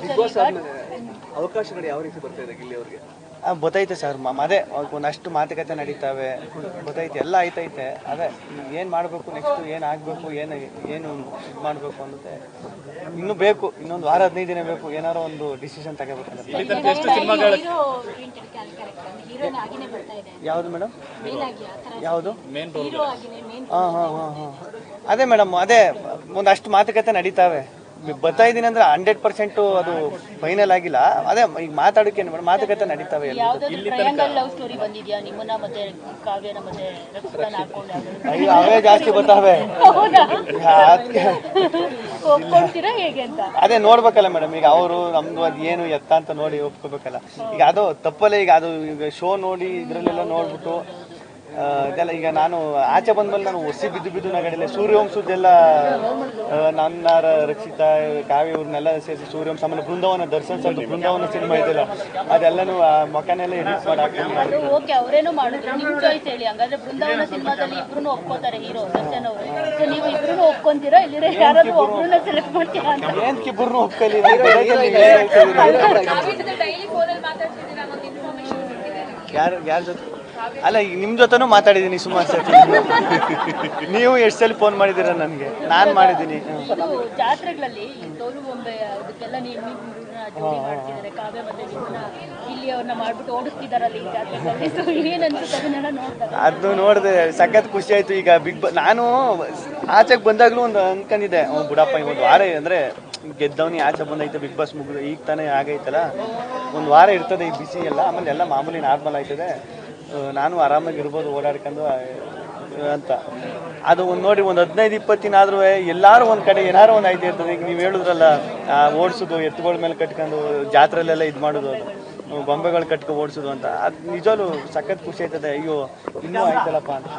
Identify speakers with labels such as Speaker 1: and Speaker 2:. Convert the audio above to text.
Speaker 1: Big boss ಆದ್ಮೇಲೆ ಅವಕಾಶಗಳು ಯಾವ ರೀತಿ ಬರ್ತಾ ಇದೆ ಗಿಲ್ಲಿ ಅವ್ರಿಗೆ?
Speaker 2: ಗೊತ್ತೈತೆ ಸರ್. ಮ- ಅದೇ ಒಂದಷ್ಟು ಮಾತುಕತೆ ನಡೀತಾವೆ. ಗೊತ್ತೈತೆ ಎಲ್ಲ ಆಯ್ತೈತೆ. ಅದೇ ಏನು ಮಾಡಬೇಕು ನೆಕ್ಸ್ಟ್ ಏನು ಆಗಬೇಕು ಏನು ಏನು ಇದು ಮಾಡಬೇಕು ಅನ್ನೋದೇ ಇನ್ನೂ ಬೇಕು ಇನ್ನೊಂದು ವಾರ ಹದಿನೈದು ದಿನ ಬೇಕು ಏನಾರೋ ಒಂದು ಡಿಸಿಷನ್ ತಗೋಬೇಕಂದ್ರೆ
Speaker 3: ಹೀರೋ ಪ್ರಿಂಟೆಡ್ ಕ್ಯಾರೆಕ್ಟರ್ ಹೀರೋನ ಆಗಿನೇ ಬರ್ತಾ ಇದೆ.
Speaker 2: ಯಾವುದು ಮೇಡಮ್?
Speaker 3: ಮೇನ್ ಆಗಿ ಆ ತರ
Speaker 2: ಯಾವುದು?
Speaker 3: ಹೀರೋ ಆಗಿನೇ ಮೇನ್
Speaker 2: ಹಾಂ ಹಾಂ ಹಾಂ ಹಾಂ. ಅದೇ ಮೇಡಮ್ ಅದೇ ಒಂದಷ್ಟು ಮಾತುಕತೆ ನಡೀತಾವೆ. ಬರ್ತಾ ಇದ್ದೀನಿ ಅಂದ್ರೆ ಹಂಡ್ರೆಡ್ ಪರ್ಸೆಂಟ್ ಅದು ಫೈನಲ್ ಆಗಿಲ್ಲ. ಅದೇ ಈಗ ಮಾತಾಡೋಕೆ ಮೇಡಮ್ ಮಾತುಕತೆ ನಡೀತಾವೆ ಎಲ್ಲ
Speaker 4: ಯಾವ್ದಾದ್ರು ಟ್ರಯಾಂಗಲ್ ಲವ್ ಸ್ಟೋರಿ ಬಂದಿದ್ಯಾ? ನಿಮ್ಮನ್ನ ಮತ್ತೆ ಕಾವ್ಯನ ಮತ್ತೆ ರಕ್ಷಿತನ ಹಾಕೊಂಡು ಯಾವ್ದಾದ್ರು?
Speaker 2: ಅಯ್ಯೋ ಅವೇ ಜಾಸ್ತಿ ಬರ್ತಾವೆ. ಅದೇ ನೋಡ್ಬೇಕಲ್ಲ ಮೇಡಮ್ ಈಗ ಅವರು ನಮ್ದು ಅದು ಏನು ಎತ್ತ ಅಂತ ನೋಡಿ ಒಪ್ಕೋಬೇಕಲ್ಲ. ಈಗ ಅದು ತಪ್ಪಲ್ಲೇ ಈಗ ಅದು ಈಗ ಶೋ ನೋಡಿ ಇದ್ರಲ್ಲೆಲ್ಲ ನೋಡ್ಬಿಟ್ಟು ಇದೆಲ್ಲ ಈಗ ನಾನು ಆಚೆ ಬಂದ್ಮೇಲೆ ನಾನು ಒಸಿ ಬಿದ್ದು ಬಿದ್ದು ನಗಡಿಲ್ಲ. ಸೂರ್ಯವಂಶದ್ದೆಲ್ಲ ನನ್ನ ರಕ್ಷಿತಾ ಕಾವ್ಯ ಇವ್ರನ್ನೆಲ್ಲ ಸೇರಿಸಿ ಸೂರ್ಯವಂಶ ಆಮೇಲೆ ಬೃಂದಾವನ ದರ್ಶನ ಸರ್ ಬೃಂದಾವನ ಸಿನಿಮಾ ಇದೆಯಲ್ಲ ಅದೆಲ್ಲನೂ ಆ ಮಕನೆಲ್ಲ ಎಡಿಟ್ ಮಾಡಿ ಹಾಕ್ತೀನಿ
Speaker 4: ಓಕೆ ಅವರೇನು ಮಾಡಿದ್ರು. ನಿಮ್ಮ ಚಾಯ್ಸ್ ಹೇಳಿ. ಹಂಗಾದ್ರೆ ಬೃಂದಾವನ ಸಿನಿಮಾದಲ್ಲಿ ಇಬ್ರು ಒಪ್ಕೋತಾರೆ ಹೀರೋ ದರ್ಶನ್ ಅವರು. ಸೊ ನೀವು ಇಬ್ರು ಒಪ್ಕೊಂತೀರಾ? ಇಲ್ಲಿರೋ ಯಾರಾದ್ರೂ ಒಬ್ರನ್ನ ಸೆಲೆಕ್ಟ್ ಮಾಡ್ತೀರಾ ಅಂತ.
Speaker 2: ಏನ್ ಕಿಬ್ಬರ್ನು ಒಪ್ಕಲಿ ಯಾರು ಯಾರ ಜೊತೆ? ಅಲ್ಲ ಈಗ ನಿಮ್ ಜೊತೆನೂ ಮಾತಾಡಿದ್ದೀನಿ ಸುಮಾರು ಸತಿ ನೀವು ಎಷ್ಟು ಸಲ ಫೋನ್ ಮಾಡಿದ್ದೀರ ನನಗೆ? ನಾನು ಮಾಡಿದ್ದೀನಿ.
Speaker 4: ಜಾತ್ರೆಗಳಲ್ಲಿ ಈ ತೋಲು ಬೊಂಬೆ ಅದಕ್ಕೆಲ್ಲ ನೀವು ಜೋಡಿ ಮಾಡ್ತಿದ್ದಾರೆ ಕಾವ್ಯ ಮತ್ತೆ ನಿಮ್ಮನ್ನ ಇಲ್ಲಿ ಅವ್ರನ್ನ ಮಾಡ್ಬಿಟ್ಟು ಓಡಿಸ್ತಿದಾರಲ್ಲ ಈ ಜಾತ್ರೆಗಳಲ್ಲಿ. ಸೊ ಏನ್ ಅನ್ಸುತ್ತೆ ಅದನ್ನೆಲ್ಲ ನೋಡಿದಾಗ
Speaker 2: ಅದು ನೋಡಿದೆ ಸಖತ್ ಖುಷಿ ಆಯ್ತು. ಈಗ ಬಿಗ್ ಬಾ ನಾನು ಆಚೆಗೆ ಬಂದಾಗ್ಲೂ ಒಂದು ಅನ್ಕೊಂಡಿದ್ದೆ. ಅವ್ನು ಬುಡಪ್ಪ ಒಂದು ವಾರ ಅಂದ್ರೆ ಗೆದ್ದವನಿ ಆಚೆ ಬಂದೈತೆ ಬಿಗ್ ಬಾಸ್ ಮುಗಿದು ಈಗ ತಾನೇ ಆಗೈತಲ್ಲ. ಒಂದು ವಾರ ಇರ್ತದೆ ಈ ಬಿಸಿ ಎಲ್ಲ ಆಮೇಲೆ ಎಲ್ಲ ಮಾಮೂಲಿ ನಾರ್ಮಲ್ ಆಯ್ತದೆ. ನಾನು ಆರಾಮಾಗಿ ಇರ್ಬೋದು, ಓಡಾಡ್ಕೊಂಡು ಅಂತ. ಅದು ಒಂದು ನೋಡಿ, ಒಂದು ಹದಿನೈದು ಇಪ್ಪತ್ತು ದಿನ ಆದ್ರೂ ಎಲ್ಲಾರು ಒಂದು ಕಡೆ ಏನಾರು ಒಂದು ಐದು ಇರ್ತದೆ. ಈಗ ನೀವು ಹೇಳಿದ್ರಲ್ಲ ಓಡಿಸೋದು, ಎತ್ತುಗಳ ಮೇಲೆ ಕಟ್ಕೊಂಡು ಜಾತ್ರೆಲೆಲ್ಲ ಇದು ಮಾಡೋದು ಅದು. ಬೊಂಬೆಗಳು ಕಟ್ಕೊ ಓಡಿಸೋದು ಅಂತ. ಅದು ನಿಜವೂ ಸಖತ್ ಖುಷಿ ಆಯ್ತದೆ. ಅಯ್ಯೋ, ಇನ್ನೂ ಆಯ್ತಲ್ಲಪ್ಪ ಅಂತ.